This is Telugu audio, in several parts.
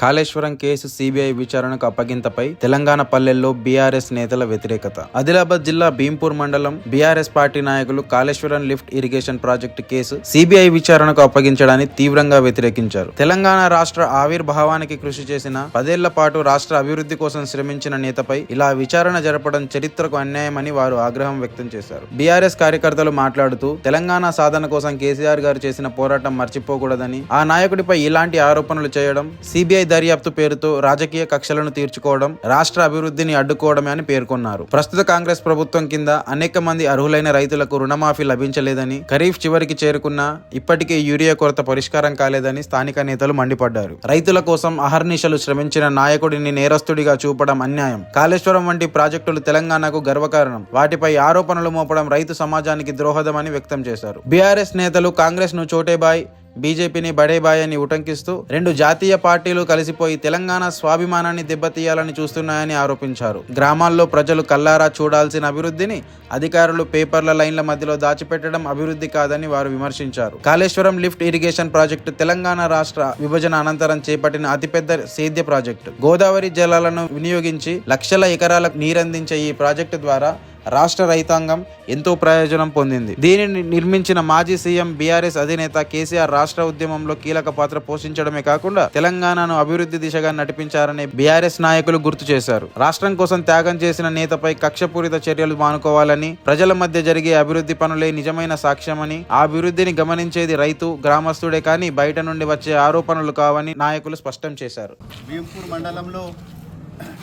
కాళేశ్వరం కేసు సిబిఐ విచారణకు అప్పగింతపై తెలంగాణ పల్లెల్లో బీఆర్ఎస్ నేతల వ్యతిరేకత. ఆదిలాబాద్ జిల్లా భీంపూర్ మండలం బీఆర్ఎస్ పార్టీ నాయకులు Kaleshwaram lift irrigation project case CBI విచారణకు అప్పగించడాన్ని తీవ్రంగా వ్యతిరేకించారు. తెలంగాణ రాష్ట్ర ఆవిర్భావానికి కృషి చేసిన పదేళ్ళ పాటు రాష్ట్ర అభివృద్ధి కోసం శ్రమించిన నేతపై ఇలా విచారణ జరపడం చరిత్రకు అన్యాయమని వారు ఆగ్రహం వ్యక్తం చేశారు. బీఆర్ఎస్ కార్యకర్తలు మాట్లాడుతూ తెలంగాణ సాధన కోసం కేసీఆర్ గారు చేసిన పోరాటం మర్చిపోకూడదని ఆ నాయకుడిపై ఇలాంటి ఆరోపణలు చేయడం సిబిఐ దర్యాప్తు పేరుతో రాజకీయ కక్షలను తీర్చుకోవడం రాష్ట్ర అభివృద్ధిని అడ్డుకోవడమే అని పేర్కొన్నారు. ప్రస్తుత కాంగ్రెస్ ప్రభుత్వం కింద అనేక మంది అర్హులైన రైతులకు రుణమాఫీ లభించలేదని ఖరీఫ్ చివరికి చేరుకున్నా ఇప్పటికే యూరియా కొరత పరిష్కారం కాలేదని స్థానిక నేతలు మండిపడ్డారు. రైతుల కోసం అహర్నిశలు శ్రమించిన నాయకుడిని నేరస్తుడిగా చూపడం అన్యాయం. కాళేశ్వరం వంటి ప్రాజెక్టులు తెలంగాణకు గర్వకారణం. వాటిపై ఆరోపణలు మోపడం రైతు సమాజానికి ద్రోహదమని వ్యక్తం చేశారు. బీఆర్ఎస్ నేతలు కాంగ్రెస్ను చోటేబాయ్ బీజేపీని బడేబాయ్ అని ఉటంకిస్తూ రెండు జాతీయ పార్టీలు కలిసిపోయి తెలంగాణ స్వాభిమానాన్ని దెబ్బతీయాలని చూస్తున్నాయని ఆరోపించారు. గ్రామాల్లో ప్రజలు కల్లారా చూడాల్సిన అభివృద్ధిని అధికారులు పేపర్ల లైన్ల మధ్యలో దాచిపెట్టడం అభివృద్ధి కాదని వారు విమర్శించారు. Kaleshwaram lift irrigation project Telangana రాష్ట్ర విభజన అనంతరం చేపట్టిన అతిపెద్ద సేద్య ప్రాజెక్టు. గోదావరి జలాలను వినియోగించి లక్షల ఎకరాలకు నీరందించే ఈ ప్రాజెక్టు ద్వారా రాష్ట్ర రైతాంగం ఎంతో ప్రయోజనం పొందింది. దీనిని నిర్మించిన మాజీ సీఎం బీఆర్ఎస్ అధినేత కేసీఆర్ రాష్ట్ర ఉద్యమంలో కీలక పాత్ర పోషించడమే కాకుండా తెలంగాణను అభివృద్ధి దిశగా నడిపించారని బీఆర్ఎస్ నాయకులు గుర్తు చేశారు. రాష్ట్రం కోసం త్యాగం చేసిన నేతపై కక్షపూరిత చర్యలు మానుకోవాలని ప్రజల మధ్య జరిగే అభివృద్ధి పనులే నిజమైన సాక్ష్యమని ఆ అభివృద్ధిని గమనించేది రైతు గ్రామస్తుడే కానీ బయట నుండి వచ్చే ఆరోపణలు కావని నాయకులు స్పష్టం చేశారు. భీంపూర్ మండలంలో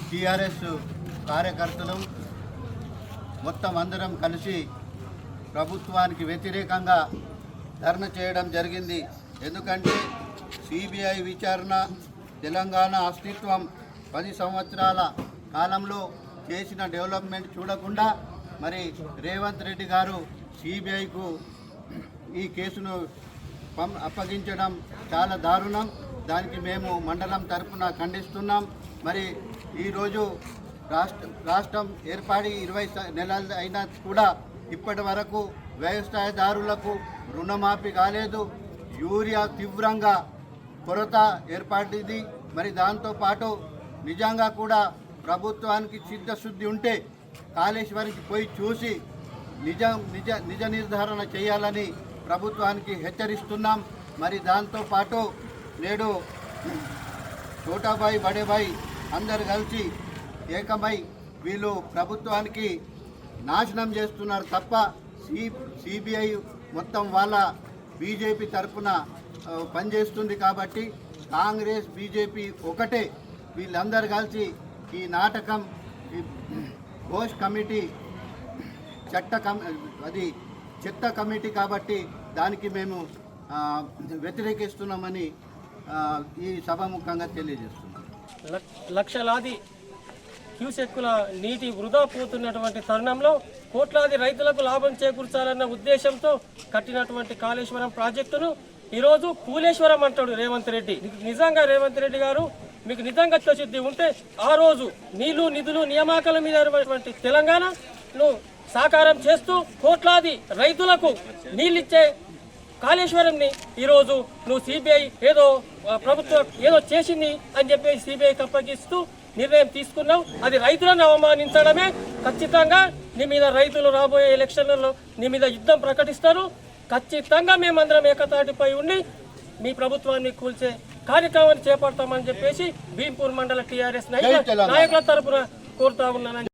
టీఆర్ఎస్ కార్యకర్తలు మొత్తం అందరం కలిసి ప్రభుత్వానికి వ్యతిరేకంగా ధర్నా చేయడం జరిగింది. ఎందుకంటే సిబిఐ విచారణ తెలంగాణ అస్తిత్వం పది సంవత్సరాల కాలంలో చేసిన డెవలప్మెంట్ చూడకుండా మరి రేవంత్ రెడ్డి గారు సిబిఐకు ఈ కేసును పం అప్పగించడం చాలా దారుణం. దానికి మేము మండలం తరఫున ఖండిస్తున్నాం. మరి ఈరోజు రాష్ట్ర రాష్ట్రం ఏర్పడి ఇరవై నెలలు అయినా కూడా ఇప్పటి వరకు వ్యవసాయదారులకు రుణమాఫీ కాలేదు. యూరియా తీవ్రంగా కొరత ఏర్పడింది. మరి దాంతోపాటు నిజంగా కూడా ప్రభుత్వానికి చిత్తశుద్ధి ఉంటే కాళేశ్వరికి పోయి చూసి నిజం నిజ నిజ నిర్ధారణ చేయాలని ప్రభుత్వానికి హెచ్చరిస్తున్నాం. మరి దాంతోపాటు నేడు చోటాబాయి బడేబాయి అందరు కలిసి ఏకమై వీళ్ళు ప్రభుత్వానికి నాశనం చేస్తున్నారు తప్ప సి సిబిఐ మొత్తం వాళ్ళ బీజేపీ తరఫున పనిచేస్తుంది కాబట్టి కాంగ్రెస్ బీజేపీ ఒకటే. వీళ్ళందరూ కలిసి ఈ నాటకం ఈ ఘోష్ కమిటీ చట్ట అది చెత్త కమిటీ కాబట్టి దానికి మేము వ్యతిరేకిస్తున్నామని ఈ సభాముఖంగా తెలియజేస్తున్నాం. లక్షలాది క్యూసెక్కుల నీటి వృధా పోతున్నటువంటి తరుణంలో కోట్లాది రైతులకు లాభం చేకూర్చాలన్న ఉద్దేశంతో కట్టినటువంటి కాళేశ్వరం ప్రాజెక్టును ఈరోజు కూలేశ్వరం అంటాడు రేవంత్ రెడ్డి. నిజంగా రేవంత్ రెడ్డి గారు మీకు నిజంగా చిత్తశుద్ధి ఉంటే ఆ రోజు నీళ్ళు నిధులు నియామకాల మీద తెలంగాణను సాకారం చేస్తూ కోట్లాది రైతులకు నీళ్ళిచ్చే కాళేశ్వరంని ఈరోజు నువ్వు సిబిఐ ఏదో ప్రభుత్వం ఏదో చేసింది అని చెప్పి సిబిఐకి అప్పగిస్తూ నిర్ణయం తీసుకున్నావు అది రైతులను అవమానించడమే. ఖచ్చితంగా నీ మీద రైతులు రాబోయే ఎలక్షన్లలో నీ మీద యుద్ధం ప్రకటిస్తారు. ఖచ్చితంగా మేమందరం ఏకతాటిపై ఉండి మీ ప్రభుత్వాన్ని కూల్చే కార్యక్రమాన్ని చేపడతామని చెప్పేసి భీంపూర్ మండల టీఆర్ఎస్ నాయకుల నాయకుల తరపున కోరుతా ఉన్నానని